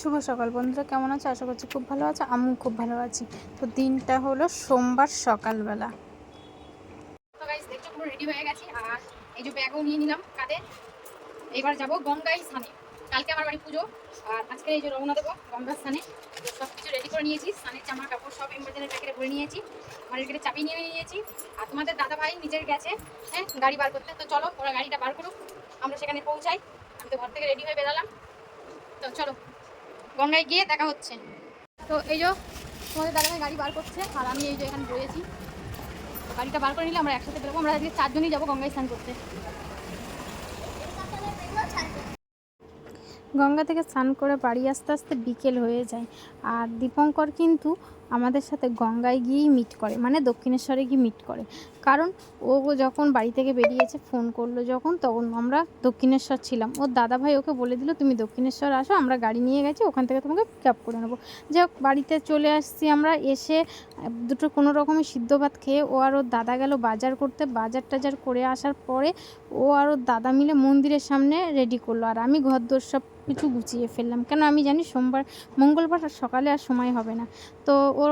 শুভ সকাল বন্ধুরা, কেমন আছে? আশা করছি খুব ভালো আছে, আমিও খুব ভালো আছি। তো দিনটা হলো সোমবার সকালবেলা। তো গাইস দেখছ পুরো রেডি হয়ে গেছি, আর এই যে ব্যাগও নিয়ে নিলাম কাঁধে। এবার যাব গঙ্গায় স্থানে কালকে আমার বাড়ি পুজো, আর আজকে এই যে রওনা দেবো গঙ্গার স্থানে সব কিছু রেডি করে নিয়েছি, স্নানের জামা কাপড় সব এমবাজারের প্যাকেটে ভরে নিয়েছি, ঘরের গেটে চাবি নিয়ে নিয়েছি। আর তোমাদের দাদা ভাই নিজের গেছে হ্যাঁ গাড়ি বার করতে। তো চলো, ওরা গাড়িটা বার করুক, আমরা সেখানে পৌঁছাই। আমি তো ঘর থেকে রেডি হয়ে বেরালাম। তো চলো গঙ্গায় গিয়ে দেখা হচ্ছে। তো এই যে তোমাদের দাদা ভাই গাড়ি বার করছে আর আমি এই যে এখানে রয়েছি গাড়িটা বার করে নিলে আমরা একসাথে বেরোবো। আমরা আজকে চারজনই যাব গঙ্গায় স্নান করতে। গঙ্গা থেকে স্নান করে বাড়ি আস্তে আস্তে বিকেল হয়ে যায়। আর দীপঙ্কর কিন্তু আমাদের সাথে গঙ্গায় গিয়েই মিট করে মানে দক্ষিণেশ্বরে গিয়ে মিট করে। কারণ ও যখন বাড়ি থেকে বেরিয়েছে ফোন করল যখন, তখন আমরা দক্ষিণেশ্বর ছিলাম। ওর দাদা ভাই ওকে বলে দিল, তুমি দক্ষিণেশ্বর আসো, আমরা গাড়ি নিয়ে গেছি, ওখান থেকে তোমাকে পিক আপ করে নেব। যাই হোক, বাড়িতে চলে আসছি আমরা, এসে দুটো কোনো রকমের সিদ্ধ ভাত খেয়ে ও আর ওর দাদা গেল বাজার করতে। বাজার টাজার করে আসার পরে ও আর ওর দাদা মিলে মন্দিরের সামনে রেডি করল। আর আমি ঘর দোর সব কিছু গুছিয়ে ফেললাম। কেন আমি জানি সোমবার, মঙ্গলবার সকালে আর সময় হবে না। তো ওর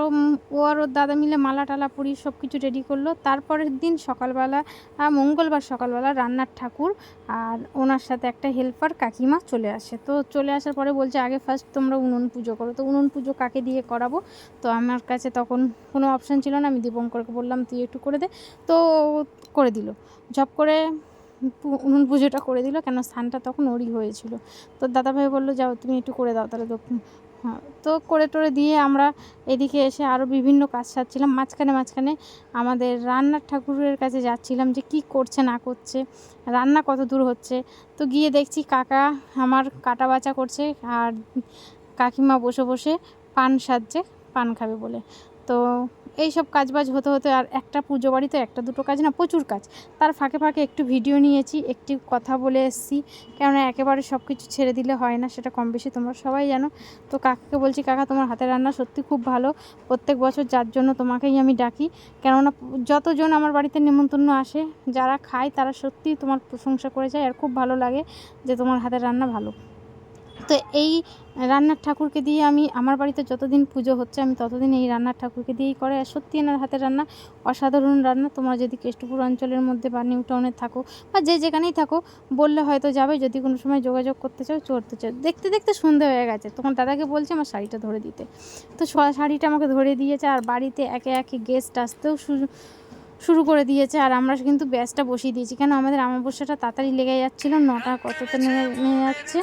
ও আর ওর দাদা মিলে মালা টালা পুরি সব কিছু রেডি করল। তারপরের দিন সকালবেলা মঙ্গলবার সকালবেলা রান্নার ঠাকুর আর ওনার সাথে একটা হেল্পার কাকিমা চলে আসে। তো চলে আসার পরে বলছে, আগে ফার্স্ট তোমরা উনুন পুজো করো। তো উনুন পুজো কাকে দিয়ে করাবো? তো আমার কাছে তখন কোনো অপশান ছিল না। আমি দীপঙ্করকে বললাম, তুই একটু করে দে। তো করে দিল। ঝপ করে উনুন পুজোটা করে দিল। কেন? স্থানটা তখন ওরই হয়েছিল। তো দাদাভাই বলল, যাও, তুমি একটু করে দাও, তাহলে তো করে টোরে দিয়ে আমরা এদিকে এসে আরও বিভিন্ন কাজ সারছিলাম। মাঝখানে মাঝখানে আমাদের রান্নার ঠাকুরের কাছে যাচ্ছিলাম যে কি করছে, না করছে, রান্না কত দূর হচ্ছে। তো গিয়ে দেখছি কাকা আমার কাটা বাচা করছে আর কাকিমা বসে বসে পান সাজছে, পান খাবে বলে। তো এই সব কাজবাজ হতে হতে আর একটা পুজো বাড়িতে একটা দুটো কাজ না, প্রচুর কাজ। তার ফাঁকে ফাঁকে একটু ভিডিও নিয়েছি, একটু কথা বলে এসেছি। কেননা একেবারে সব কিছু ছেড়ে দিলে হয় না, সেটা কম বেশি তোমরা সবাই জানো। তো কাকাকে বলছি, কাকা, তোমার হাতের রান্না সত্যি খুব ভালো। প্রত্যেক বছর যার জন্য তোমাকেই আমি ডাকি। কেননা যতজন আমার বাড়িতে নেমন্তন্ন আসে, যারা খায়, তারা সত্যিই তোমার প্রশংসা করে যায় আর খুব ভালো লাগে যে তোমার হাতের রান্না ভালো। তো এই রান্নার ঠাকুরকে দিয়ে আমি, আমার বাড়িতে যতদিন পুজো হচ্ছে, আমি ততদিন এই রান্নার ঠাকুরকে দিয়েই করে। আর সত্যি এনার হাতের রান্না অসাধারণ রান্না। তোমরা যদি কেষ্টপুর অঞ্চলের মধ্যে বা নিউ টাউনে থাকো বা যে যেখানেই থাকো, বললে হয়তো যাবে। যদি কোনো সময় যোগাযোগ করতে চাও চড়তে চাও। দেখতে দেখতে সন্ধে হয়ে গেছে। তখন দাদাকে বলছে, আমার শাড়িটা ধরে দিতে। তো শাড়িটা আমাকে ধরে দিয়েছে। আর বাড়িতে একে একে গেস্ট আসতেও শুরু শুরু করে দিয়েছে। আর আমরা কিন্তু ব্যাসটা বসিয়ে দিয়েছি। কেন? আমাদের আমাবস্যাটা তাড়াতাড়ি লেগে যাচ্ছিল। নটা নেমে নেমে যাচ্ছে।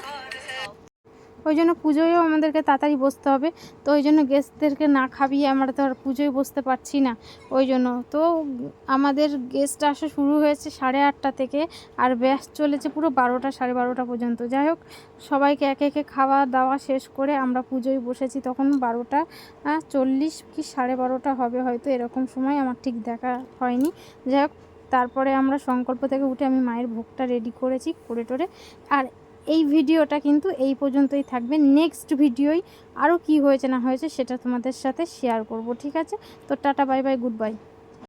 ওই জন্য পুজোয়ও আমাদেরকে তাড়াতাড়ি বসতে হবে। তো ওই জন্য গেস্টদেরকে না খাবিয়ে আমরা তো আর পুজোয় বসতে পারছি না। ওই জন্য তো আমাদের গেস্ট আসা শুরু হয়েছে সাড়ে আটটা থেকে আর ব্যাস চলেছে পুরো বারোটা, সাড়ে বারোটা পর্যন্ত। যাই হোক, সবাইকে একে একে খাওয়া দাওয়া শেষ করে আমরা পুজোয় বসেছি। তখন বারোটা চল্লিশ কি সাড়ে বারোটা হবে হয়তো, এরকম সময় আমার ঠিক দেখা হয়নি। যাই হোক, তারপরে আমরা সংকল্প থেকে উঠে আমি মায়ের ভোগটা রেডি করেছি করে টোরে আর এই ভিডিওটা কিন্তু এই পর্যন্তই থাকবে। নেক্সট ভিডিওই আরও কি হয়েছে না হয়েছে সেটা তোমাদের সাথে শেয়ার করব, ঠিক আছে? তো tata bye bye good bye